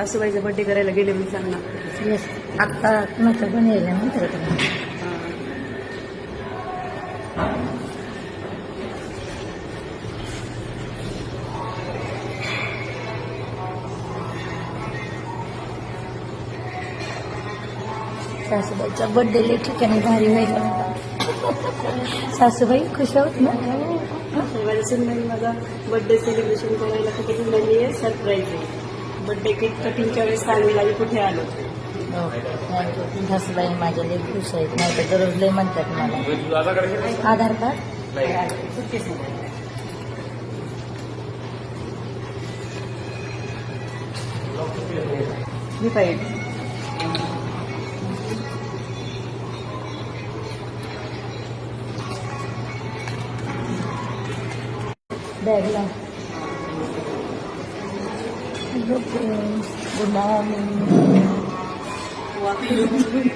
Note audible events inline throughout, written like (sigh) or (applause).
सासूबाईचा birthday करायला गेले मी सांग ना येस आत्ता कुणाचं पण यायला नाही तर तुला सासूबाईचा बर्थडे लई ठिकाणी भारी व्हायला सासूबाई खुश आहोत ना? माझा बर्थडे सेलिब्रेशन करायला कुठे सरप्राईज आहे. केक कटिंगच्या वेळेस आम्ही कुठे आलो. हो, माझ्या लई खुश आहेत. नाही तर दररोज लई म्हणतात मला. आधार कार्ड. मी पाहिजे बॅगला गुड मॉर्निंग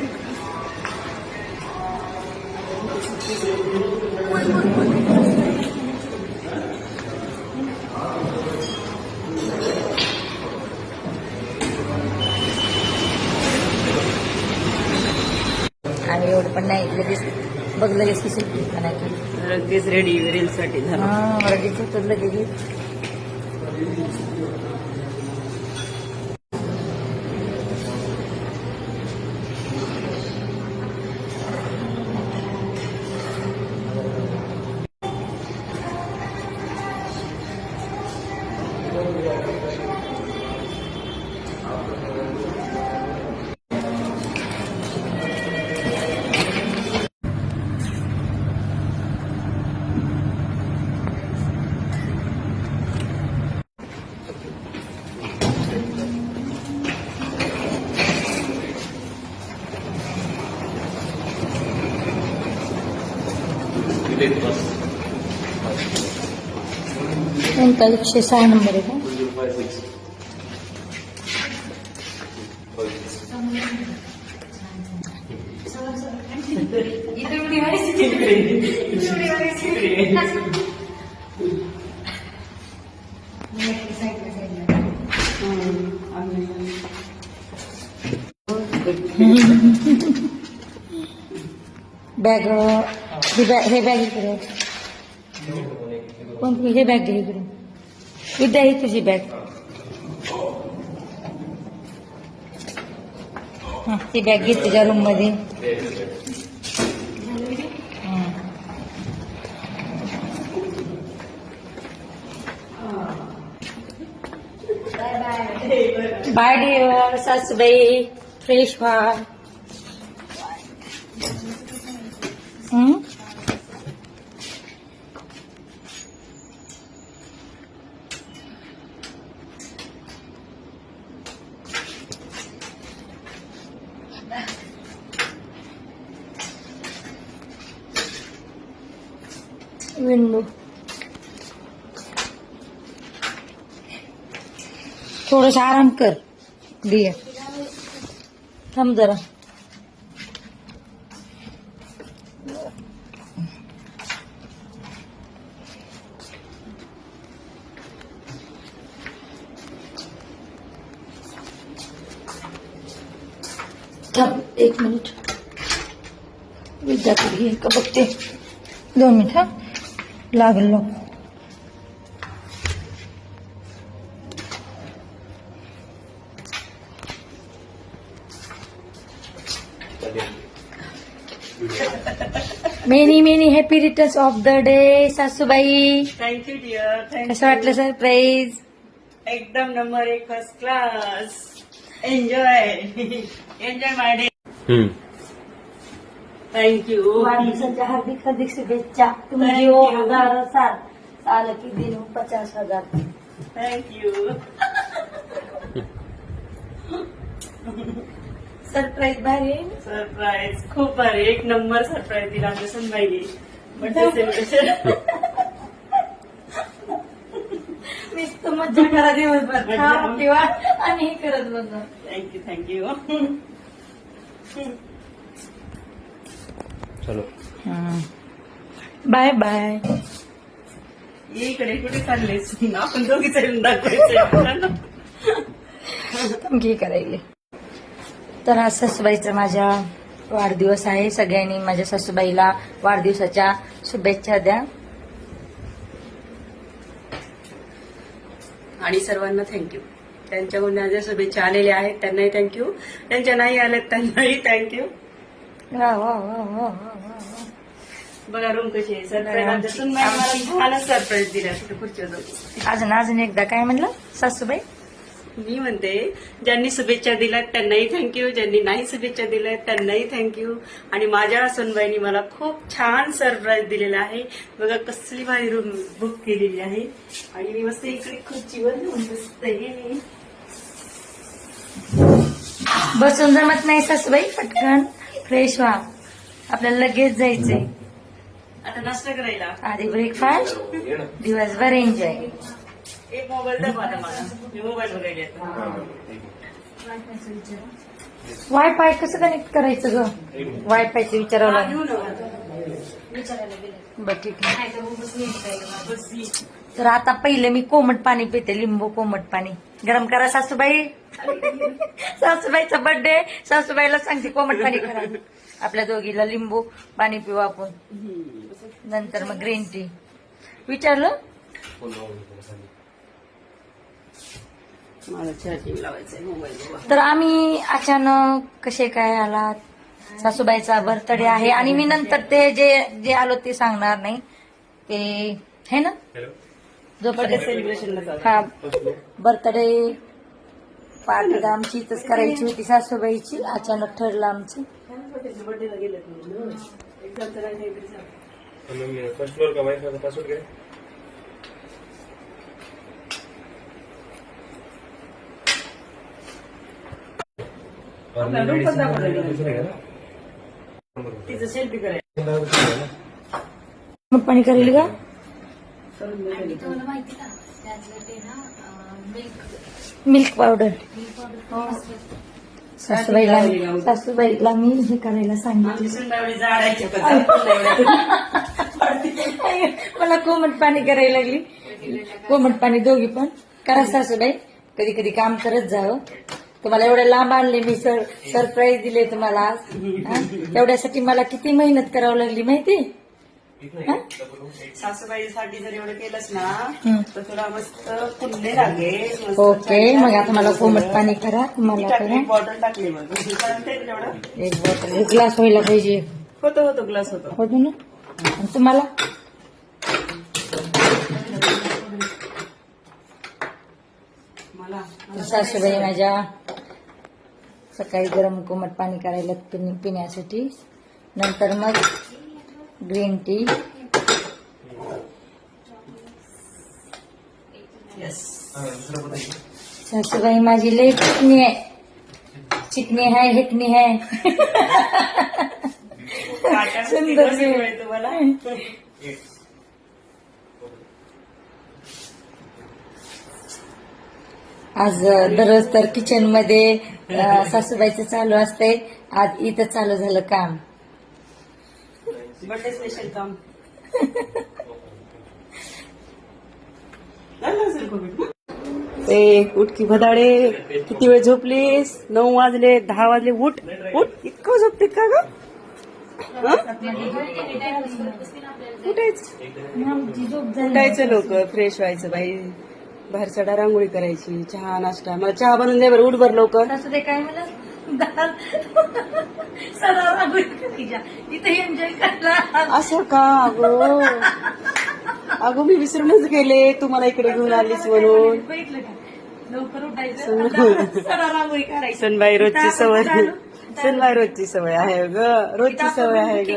आणि एवढं पण नाही लगेच बघ लगेच की सुट्टी लगेच रेडी रीलसाठी झालं. लगेच होतं लगेच कोणता एकशे सहा नंबर आहे का बॅग ही बॅग हे बॅग इकडे कोणती हे बॅग घे इकडे विद्या ही तुझी बॅग हा, ती बॅग घे तुझ्या रूममध्ये हं. बाय डिअर सासूबाई फ्रेश व्हा हं? विंडो थोडस आराम कर दिया। थांब जरा। थांब एक मिनिट। विद्यार्थी घे का बघते दोन मिनिट हा? लागल लोक many many happy returns of the day सासूबाई थँक्यू डिअर कसं वाटलं थँक्यू सरप्राईज एकदम नंबर एक first class enjoy enjoy my day hmm. Thank you वाढदिवसाच्या हार्दिक हार्दिक शुभेच्छा. तुम्ही Thank जीव you. साल. की दिन पचास हजार. थँक्यू सरप्राईज भारी आहे ना? सरप्राईज खूप भारी. एक नंबर सरप्राईज दिला आमच्या सुनबाईने बर्थडे सेलिब्रेशन नुसतं मजा मज्जा करा दिवसभर. मज्जा. खा, पिवा आणि हे करत बसा. थँक्यू थँक्यू चलो. Bye bye. ये इकडे कुठे चाललेस आपण दोघीच दाखवायचं आपल्याला. धमकी करायली तर आज सासूबाईचा माझ्या वाढदिवस आहे. सगळ्यांनी माझ्या सासूबाईला वाढदिवसाच्या शुभेच्छा द्या. आणि सर्वांना थँक्यू त्यांच्याकडून माझ्या शुभेच्छा आलेल्या आहेत त्यांनाही थँक्यू त्यांच्या नाही आल्यात त्यांनाही थँक्यू वा वा वा वा. बघा रूम कशी आहे? सरप्राईज आमच्या सुनबाई मला छानच सरप्राईज दिला. कुठे खुर्चीवर जाऊन. अजून अजून एकदा काय म्हणलं? सासूबाई? मी म्हणते ज्यांनी शुभेच्छा दिल्यात त्यांनाही थँक्यू ज्यांनी नाही शुभेच्छा दिल्यात त्यांनाही थँक्यू आणि माझ्या सुनबाईनी मला खूप छान सरप्राईज दिलेला आहे. बघा कसली भारी रूम बुक केलेली आहे. आणि मी मस्त इकडे खुर्चीवर येऊन बसते. बसून जमत नाही सासूबाई पटकन. फ्रेश व्हा. आपल्याला लगेच जायचंय. आता नाश्ता करायला. आधी ब्रेकफास्ट दिवसभर एन्जॉय एक मोबाईल द्या मला मला. मी मोबाईल बघायला आता. वायफाय कसं कनेक्ट करायचं ग? वायफायचं विचारावं लागेल. घेऊ ना बरं ठीक आहे. तर आता पहिले मी कोमट पाणी पिते लिंबू कोमट पाणी. गरम करा सासूबाई. सासूबाईचा बर्थडे सासूबाईला सांगते कोमट पाणी करा. आपल्या दोघीला लिंबू पाणी पिऊ आपण. नंतर मग ग्रीन टी विचारलं? मला चार्जिंग लावायचंय मोबाईल तर आम्ही अचानक कसे काय आलात? सासूबाईचा बर्थडे आहे आणि मी नंतर ते जे जे आलो ते सांगणार नाही. ते है ना? जोपर्यंत सेलिब्रेशनला चालू हा बर्थडे पार्टी तर आमची इथंच करायची होती सासूबाईची. अचानक ठरलं आमचं. फर्स्ट फ्लोर का वाईफ पासवर्ड काय पाणी करेल का? मिल्क पावडर सासूबाईला सासूबाईला मी हे करायला सांगितलं. (laughs) मला कोमट पाणी करायला लागली. कोमट पाणी दोघी पण. करा सासूबाई. कधी कधी काम करत जावं तुम्हाला एवढं लांब आणले मी सर सरप्राईज दिले तुम्हाला आज. हा? एवढ्यासाठी मला किती मेहनत करावं लागली माहिती? हा? सासूबाईसाठी जर एवढं केलंस ना. तर तुला मस्त लागेल ओके मग आता मला कोमट पाणी करा किती करा. बॉटल टाकली मग. चालतंय एक बॉटल एक ग्लास व्हायला पाहिजे. होतो होतो ग्लास होतो. होतो ना? आणि तुम्हाला? सासूबाई माझ्या सकाळी गरम कोमट पाणी करायला पिण्या- पिण्यासाठी. नंतर मग ग्रीन टी येस सासूबाई माझी लई चिकणी आहे. चिकणी आहे हेकणी आहे. सुंदर. तुम्हाला आज दररोज तर किचनमध्ये सासूबाईचं चालू असतंय. आज इथं चालू झालं काम. बर्थडे स्पेशल काम झालं असेल कोविड ए उठकी भदाडे. किती वेळ झोपलीस? नऊ वाजले दहा वाजले. उठ उठ. इतकं झोपते का ग? उठायचं. लोक फ्रेश व्हायचं बाई. बाहेर चढा रांगोळी करायची. चहा नाश्ता. मला चहा बनवून दे बरं. उठ बरं लवकर. काय दाल सडा रांगोळी करायच्या. इथं एन्जॉय करायला असं का अगो? अगो मी विसरूनच गेले. तू मला इकडे घेऊन आलीस म्हणून. बघितलं का? लवकर उठायचं. सडा रांगोळी करायची सनबाई रोजची सवय. सुनबाई रोजची सवय आहे ग. रोजची सवय आहे ग.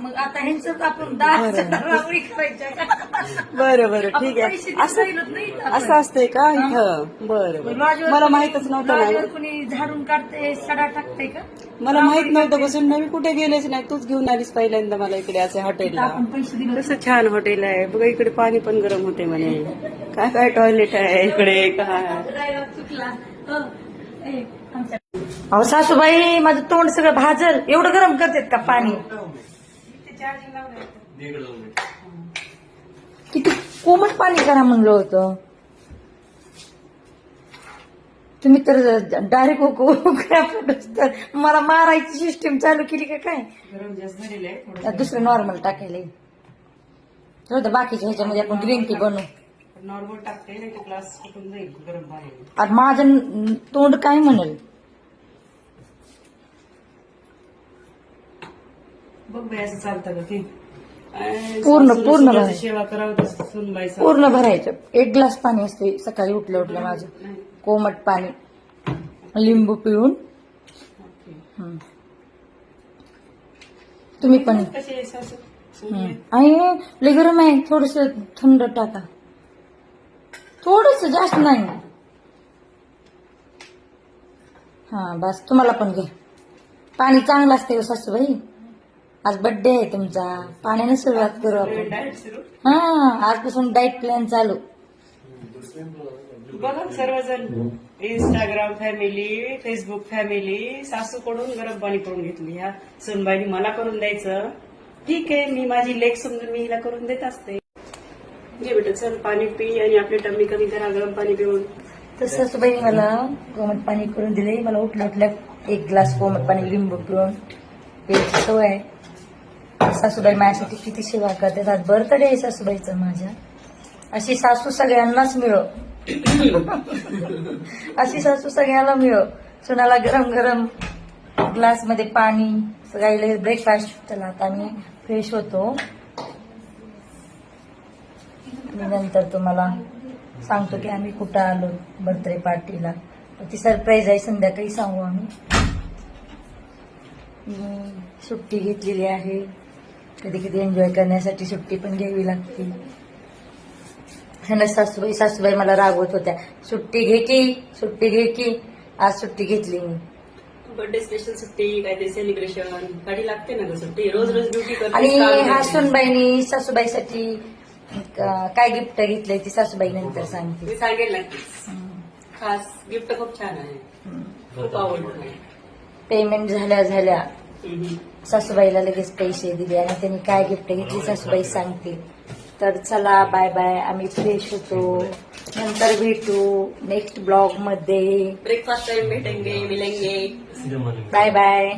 मग आता ह्यांचं आपण रांगोळी करायच्या? बरं बरं ठीक आहे. असं. असं असतंय का इथं? बरं बरं. मला माहितच नव्हतं कोणी झाडून काढते सडा टाकते का? मला माहीत नव्हतं बसून. मी कुठे गेलेच नाही. तूच घेऊन आलीस पहिल्यांदा मला इकडे असे हॉटेलला. कसं छान हॉटेल आहे. बघा इकडे पाणी पण गरम होते म्हणे. काय काय टॉयलेट आहे इकडे? काय चुकला हो. ए, आमच्या- अहो सासूबाई माझं तोंड सगळं भाजल. एवढं गरम करतात का पाणी? किती कोमट पाणी करा म्हणलं होतं. तुम्ही तर डायरेक्ट मला मारायची सिस्टीम चालू केली का काय? थोडं दुसरं नॉर्मल टाकायला दे, बाकीच्या ह्याच्यामध्ये आपण ग्रीन टी बनवू. नॉर्मल टाकते माझं तोंड काय म्हणेल? बघ बाई असं चालतं का ते पूर्ण- सासूला पूर्ण सगळ्याची बाई. सेवा करावं तसं सुनबाई सांगते. पूर्ण भरायचं एक ग्लास पाणी असते सकाळी उठल्या उठल्या माझं नाही. कोमट पाणी लिंबू पिळून ओके. हं. तुम्ही पण कशी आहे सासू हं. सुनबाई? आणि लय गरम आहे थोडस थंड टाका थोडस जास्त नाही हा बस तुम्हाला पण घे पाणी चांगलं असते हो सासूबाई आज बर्थडे आहे तुमचा. पाण्याने सुरुवात करू आपण. सुरू? हा आजपासून डाईट प्लॅन चालू. बघा सर्वजण. इंस्टाग्राम फॅमिली फेसबुक फॅमिली सासूकडून गरम पाणी करून घेतली. ह्या सुनबाईनी मला करून द्यायचं. ठीक आहे मी माझी लेख समजून मी हिला करून देत असते. घे बेटा चल पाणी पी आणि आपली टम्मी कमी करा गरम पाणी पिऊन. तर सासूबाई मला कोमट पाणी करून दिले मला उठल्या उठल्या एक ग्लास कोमट पाणी लिंबू पिऊन. प्यायची सवय आहे. सासूबाई माझ्यासाठी किती सेवा करतात. आज बर्थडे आहे सासूबाईचं माझ्या. अशी सासू सगळ्यांनाच मिळो. अशी सासू सगळ्यांना मिळो. सुनाला गरम गरम ग्लासमध्ये पाणी सगळ्याला ब्रेकफास्ट चला आता मी फ्रेश होतो. नंतर तुम्हाला सांगतो की आम्ही कुठं आलो बर्थडे पार्टीला ती सरप्राईज आहे संध्याकाळी सांगू आम्ही. सुट्टी घेतलेली आहे. कधी कधी एन्जॉय करण्यासाठी सुट्टी पण घ्यावी लागते. ह्यानं सासूबाई सासूबाई मला रागवत होत्या. सुट्टी घे की सुट्टी घे की आज सुट्टी घेतली मी. बर्थडे स्पेशल सुट्टी काहीतरी सेलिब्रेशन गाडी लागते ना ग सुट्टी. रोज रोज ड्युटी आणि हा सुनबाईनी सासूबाईसाठी काय गिफ्ट घेतलंय ती सासूबाई नंतर सांगते. मी सांगेल. खास गिफ्ट खूप छान आहे. खूप आवडलं पेमेंट झाल्या झाल्या. सासूबाईला लगेच पैसे दिले आणि त्यांनी काय गिफ्ट घेतली सासूबाई सांगतील तर चला बाय बाय आम्ही फ्रेश होतो. नंतर भेटू नेक्स्ट ब्लॉगमध्ये. ब्रेकफास्ट टाइम भेटेंगे मिलेंगे. Bye bye